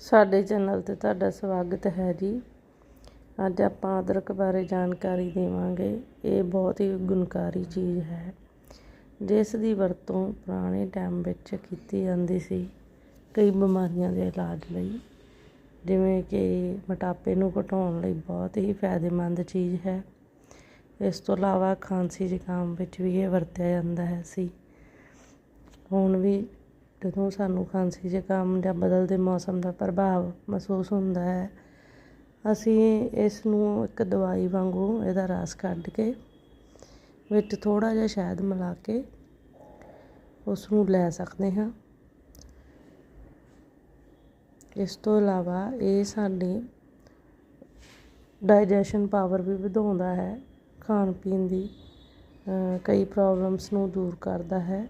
ਸਾਡੇ ਚੈਨਲ 'ਤੇ ਤੁਹਾਡਾ ਸਵਾਗਤ ਹੈ ਜੀ। ਅੱਜ ਆਪਾਂ ਅਦਰਕ ਬਾਰੇ ਜਾਣਕਾਰੀ ਦੇਵਾਂਗੇ। ਇਹ ਬਹੁਤ ਹੀ ਗੁਣਕਾਰੀ ਚੀਜ਼ ਹੈ, ਜਿਸ ਦੀ ਵਰਤੋਂ ਪੁਰਾਣੇ ਟਾਈਮ ਵਿੱਚ ਕੀਤੀ ਜਾਂਦੀ ਸੀ ਕਈ ਬਿਮਾਰੀਆਂ ਦੇ ਇਲਾਜ ਲਈ। ਜਿਵੇਂ ਕਿ ਮੋਟਾਪੇ ਨੂੰ ਘਟਾਉਣ ਲਈ ਬਹੁਤ ਹੀ ਫਾਇਦੇਮੰਦ ਚੀਜ਼ ਹੈ। ਇਸ ਤੋਂ ਇਲਾਵਾ ਖਾਂਸੀ ਜ਼ੁਕਾਮ ਵਿੱਚ ਵੀ ਇਹ ਵਰਤਿਆ ਜਾਂਦਾ ਹੈ ਸੀ। ਹੁਣ ਵੀ ਜਦੋਂ ਸਾਨੂੰ ਖਾਂਸੀ ਜ਼ੁਕਾਮ ਜਾਂ ਬਦਲਦੇ ਮੌਸਮ ਦਾ ਪ੍ਰਭਾਵ ਮਹਿਸੂਸ ਹੁੰਦਾ ਹੈ, ਅਸੀਂ ਇਸ ਨੂੰ ਇੱਕ ਦਵਾਈ ਵਾਂਗੂ ਇਹਦਾ ਰਸ ਕੱਢ ਕੇ ਵਿੱਚ ਥੋੜ੍ਹਾ ਜਿਹਾ ਸ਼ਹਿਦ ਮਿਲਾ ਕੇ ਉਸ ਨੂੰ ਲੈ ਸਕਦੇ ਹਾਂ। ਇਸ ਤੋਂ ਇਲਾਵਾ ਇਹ ਸਾਡੀ ਡਾਈਜੈਸ਼ਨ ਪਾਵਰ ਵੀ ਵਧਾਉਂਦਾ ਹੈ, ਖਾਣ ਪੀਣ ਦੀ ਕਈ ਪ੍ਰੋਬਲਮਸ ਨੂੰ ਦੂਰ ਕਰਦਾ ਹੈ।